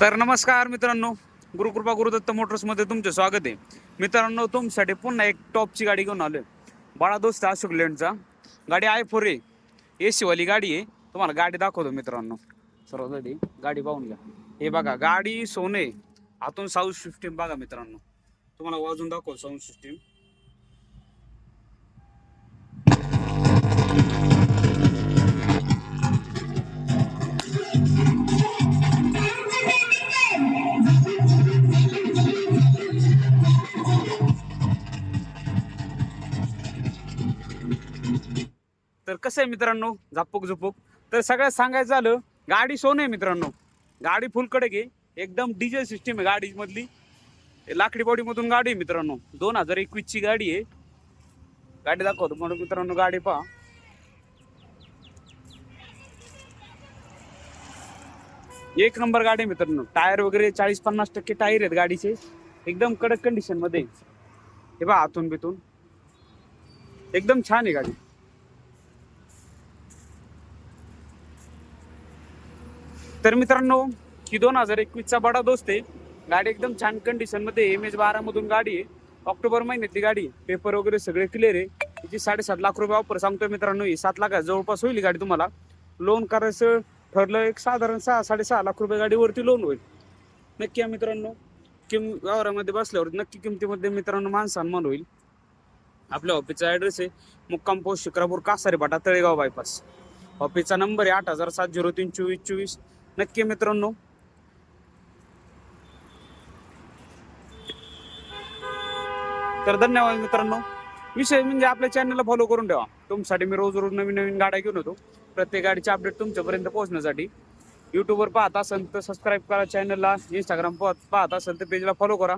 तर नमस्कार मित्रांनो गुरुकृपा गुरुदत्त मोटर्समध्ये तुमचे स्वागत आहे. मित्रांनो तुमच्यासाठी पुन्हा एक टॉपची गाडी घेऊन आलोय. बाळा दोस्त अशोक लेंडचा गाडी आय फोर ए ए गाडी आहे. तुम्हाला गाडी दाखवतो मित्रांनो. सर्वांसाठी गाडी पाहून घ्या. हे बघा गाडी सोने. आतून साऊंड सिस्टीम बघा मित्रांनो. तुम्हाला वाजून दाखवतो साऊंड सिस्टीम तर कसं आहे मित्रांनो? झापूक झुपूक. तर सगळ्यात सांगायचं झालं गाडी सोनं आहे मित्रांनो. गाडी फुलकडे घे. एकदम डिझेल सिस्टीम आहे गाडीमधली. लाकडी बॉडीमधून गाडी आहे मित्रांनो. दोन हजार एकवीसची गाडी आहे. गाडी दाखवतो. म्हणून मित्रांनो गाडी पहा. एक नंबर गाडी आहे मित्रांनो. टायर वगैरे चाळीस पन्नास टक्के टायर आहेत गाडीचे. एकदम कडक कंडिशनमध्ये हे बा आतून बितून एकदम छान आहे गाडी. तर मित्रांनो ही दोन हजार एकवीसचा बडा दोस्त आहे. गाडी एकदम छान कंडिशनमध्ये एम एच बारामधून गाडी आहे. ऑक्टोबर महिन्यातली गाडी आहे. पेपर वगैरे सगळे क्लिअर आहे. तिची साडेसात लाख रुपये ऑफर सांगतोय मित्रांनो. ही सात लाख जवळपास होईल गाडी तुम्हाला. लोन करायचं ठरलं एक साधारण सहा साडेसहा लाख रुपये गाडीवरती लोन होईल. नक्की आहे मित्रांनो. किम व्यवहारामध्ये बसल्यावर नक्की किमतीमध्ये मित्रांनो मानसन्मान होईल. आपल्या ऑफिसचा ॲड्रेस आहे. मुक्काम पोस्ट शिक्रापूर कासारे पाटा तळेगाव बायपास ऑफिसचा नंबर आहे आठ हजार सात झिरो तीन चोवीस चोवीस. नक्की मित्रांनो. तर धन्यवाद मित्रांनो. विषय म्हणजे आपल्या चॅनलला फॉलो करून ठेवा. तुमच्यासाठी मी रोज रोज नवीन नवीन गाड्या घेऊन होतो प्रत्येक गाडीचे अपडेट तुमच्यापर्यंत पोहोचण्यासाठी. युट्यूबवर पाहत असाल तर सबस्क्राईब करा चॅनलला इंस्टाग्राम पाहत असाल तर पेजला फॉलो करा.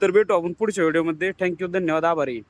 तर भेटू आपण पुढच्या व्हिडिओमध्ये थँक्यू धन्यवाद आभारी.